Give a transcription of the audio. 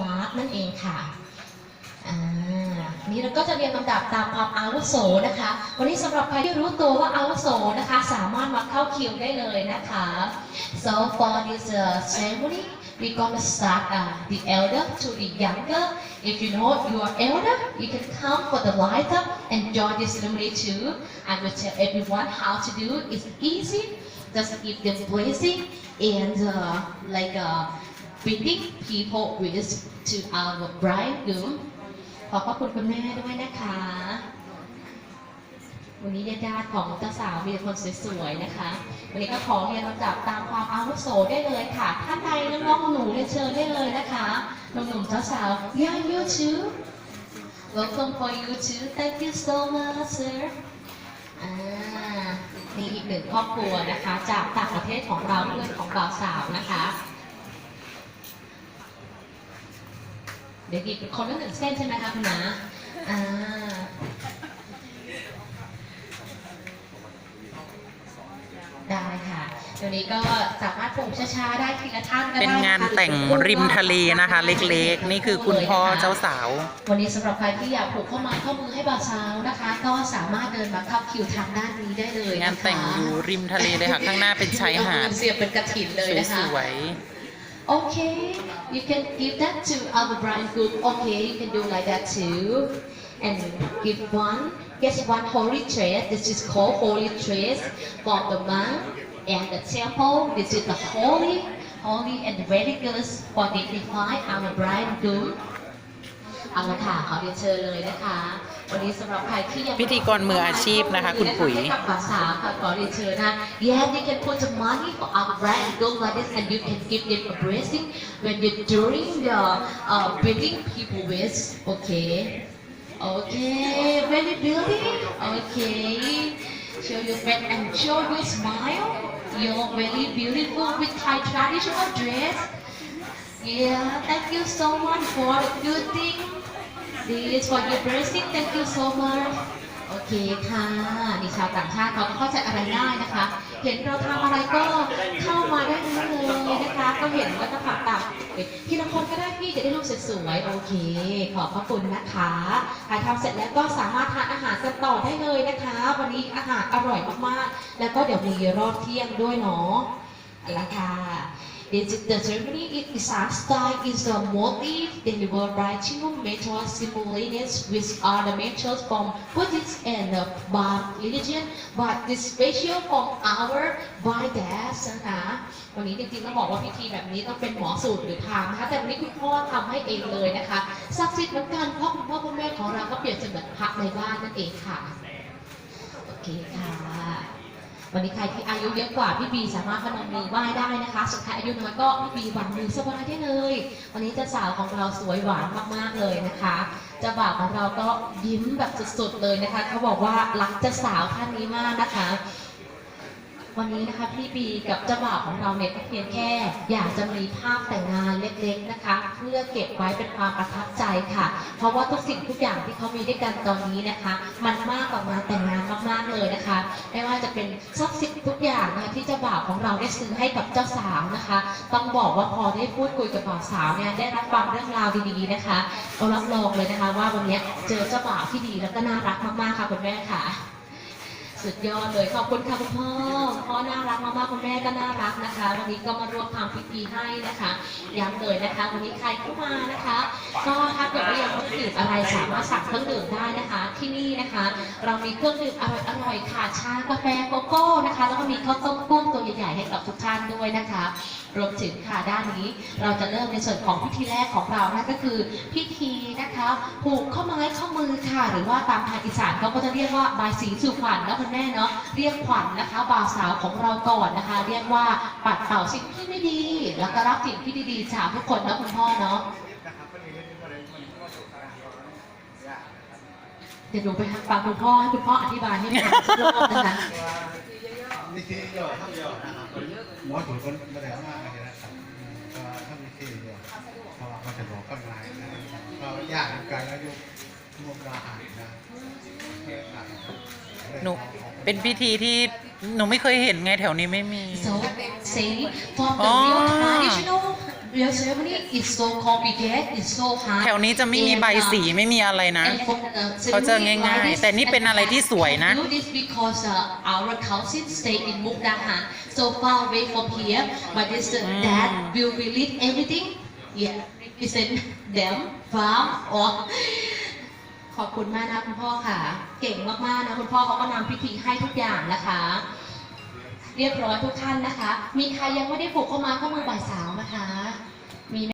มาร์นั่นเองค่ะอ่านี่เราก็จะเรียงลำดับตามความอาวุโสนะคะ วันนี้สำหรับใครที่รู้ตัวว่าอาวุโสนะคะ สามารถมาเข้าคิวได้เลยนะคะ so for this uh, ceremony we gonna start uh, the elder to the younger if you know you are elder you can come for the light up and join this ceremony too I will tell everyone how to do it's easy just give them blessing and uh, like uh, bringing people with to our bridegroom ขอบพระคุณคุณแม่ด้วยนะคะ วันนี้ญาติๆของเจ้าสาวมีแต่คนสวยๆนะคะ วันนี้ก็ขอเรียนลำดับตามความอาวุโสได้เลยค่ะ ท่านใดน้องๆหนูเรียนเชิญได้เลยนะคะหนุ่มๆเจ้าสาว Yeah you too Welcome for you too Thank you so much sir อ่ามีอีกหนึ่งครอบครัวนะคะ จากต่างประเทศของเราเพื่อนของบ่าวสาวนะคะ เดี๋ยวอีกคนละหนึ่งเส้นใช่ไหมคะคุณนะอ่าได้ค่ะเดี๋ยวนี้ก็สามารถปลูกช้าๆได้ทีละท่านก็ได้เป็นงานแต่งริมทะเลนะคะ เล็กๆ นี่คือคุณพ่อเจ้าสาว วันนี้สำหรับใครที่อยากปลูกข้อไม้ข้อมือให้บ่าวสาวนะคะ ก็สามารถเดินมาเข้าคิวทางด้านนี้ได้เลยนะคะงานแต่งอยู่ริมทะเลเลยค่ะ ข้างหน้าเป็นชายหาดเสียบเป็นกระถินเลยนะคะสวย Okay, you can give that to our bridegroom. Okay, you can do like that too. And give one, get one holy thread. This is called holy thread for the monk and the temple. This is the holy, holy and very good for dignify our bridegroom. เอาละค่ะขอเรียนเชิญเลยนะคะ วันนี้สำหรับใครที่ยังพิธีกรมืออาชีพนะคะคุณปุ๋ย ให้กับภาษาวค่ะขอเรียนเชิญนะ Yeah you can put the money for our brand and go like this and you can give them a blessing when you're doing the uh, bringing people with okay okay very beauty okay show your face and show your smile you're very beautiful with Thai traditional dress yeah thank you so much for the good thing this for your blessing thank you so much โอเคค่ะนี่ชาวต่างชาติเขาก็เข้าใจอะไรได้นะคะ เห็นเราทำอะไรก็เข้ามาได้เลยนะคะ ก็เห็นแล้วก็ทำตามทีละคนก็ได้พี่จะได้รูปสวยๆโอเค ขอบพระคุณนะคะถ่ายทำเสร็จแล้วก็สามารถทานอาหารกันต่อได้เลยนะคะ วันนี้อาหารอร่อยมากๆ แล้วก็เดี๋ยวมีรอบเที่ยงด้วยเนาะเอาละค่ะ The, the ceremony in Islam style is a motif delivered by two metal simulated with ornamentals from Buddhist and the Bath religion, but this special from our Buddhas นะคะวันนี้จริงๆต้องบอกว่าพิธีแบบนี้ต้องเป็นหมอสูตรหรือพามนะคะแต่วันนี้คุณพ่อทำให้เองเลยนะคะศักดิ์สิทธิ์เหมือนกันเพราะคุณพ่อคุณแม่ของเราก็เปรียบเสมือนพระในบ้านนั่นเองค่ะโอเคค่ะ วันนี้ใครที่อายุเยอะกว่าพี่บีสามารถพนมมือไหว้ได้นะคะส่วนใครอายุน้อยก็พี่บีวางมือสบายได้เลย วันนี้เจ้าสาวของเราสวยหวานมากๆเลยนะคะเจ้าบ่าวของเราก็ยิ้มแบบสุดๆเลยนะคะเขาบอกว่ารักเจ้าสาวท่านนี้มากนะคะวันนี้นะคะพี่บีกับเจ้าบ่าวของเราเนี่ยก็เพียงแค่อยากจะมีภาพแต่งงานเล็กๆนะคะ เพื่อเก็บไว้เป็นความประทับใจค่ะ เพราะว่าทุกสิ่งทุกอย่างที่เขามีด้วยกันตอนนี้นะคะ มันมากกว่างานแต่งงานมา เลยนะคะไม่ว่าจะเป็นทรัพย์สินทุกอย่างนะคะที่เจ้าบ่าวของเราได้ซื้อให้กับเจ้าสาวนะคะ ต้องบอกว่าพอได้พูดคุยกับบ่าวสาวเนี่ยได้รับฟังเรื่องราวดีๆนะคะเรารับรองเลยนะคะ ว่าวันนี้เจอเจ้าบ่าวที่ดีแล้วก็น่ารักมากๆค่ะคุณแม่ค่ะ สุดยอดเลยขอบคุณค่ะคุณพ่อพ่อน่ารักมากๆคุณแม่ก็น่ารักนะคะ วันนี้ก็มาร่วมทำพิธีให้นะคะย้ำเลยนะคะ วันนี้ใครเข้ามานะคะ ก็ถ้าเกิดว่ายังไม่ด้ดื่มอะไรสามารถสั่งเครื่องดื่มได้นะคะ ที่นี่นะคะ เรามีเครื่องดื่มอร่อยๆค่ะชากาแฟโกโก้นะคะ แล้วก็มีข้าวต้มกุ้ง ใหญ่ให้กับทุกท่านด้วยนะคะ รวมถึงค่ะด้านนี้เราจะเริ่มในส่วนของพิธีแรกของเรานั่นก็คือพิธีนะคะผูกข้อไม้ข้อมือค่ะ หรือว่าตามทางอีสานเขาก็จะเรียกว่าบายสีสู่ขวัญนะคุณแม่เนาะเรียกขวัญนะคะบ่าวสาวของเราก่อนนะคะ เรียกว่าปัดเป่าสิ่งที่ไม่ดี แล้วก็รับสิ่งที่ดีๆจากทุกคนนะคุณพ่อเนาะเดี๋ยวหนูไปฟังคุณพ่อให้คุณพ่ออธิบายให้ฟังสักรอบนะคะ วิธีย่อทำย่อนะครับหมอถือคนมาแล้วมากเลยนะครับก็ถ้าวิธีย่อเพราะว่ามันจะบอกก้อนลายนะก็ยากเหมือนกันแล้วยุคมุกดาหารนะหนูเป็นพิธีที่หนูไม่เคยเห็นไงแถวนี้ไม่มี So, say from the Oh. real traditional your ceremony is so complicated it's so hard แถวนี้จะไม่มีใบสีไม่มีอะไรนะ And for the เขาจะ ceremony ง่ายๆ like this, แต่นี่เป็นอะไรที่สวยนะ I do this because uh, our cousin stay in Mukdahan so far away from here but this uh, dad will release everything yeah represent them farm or ขอบคุณมากนะคุณพ่อค่ะ เก่งมากๆนะคุณพ่อเขาก็นำพิธีให้ทุกอย่างนะคะ เรียบร้อยทุกท่านนะคะ มีใครยังไม่ได้ผูกข้อไม้ข้อมือบ่ายสาวนะคะ mi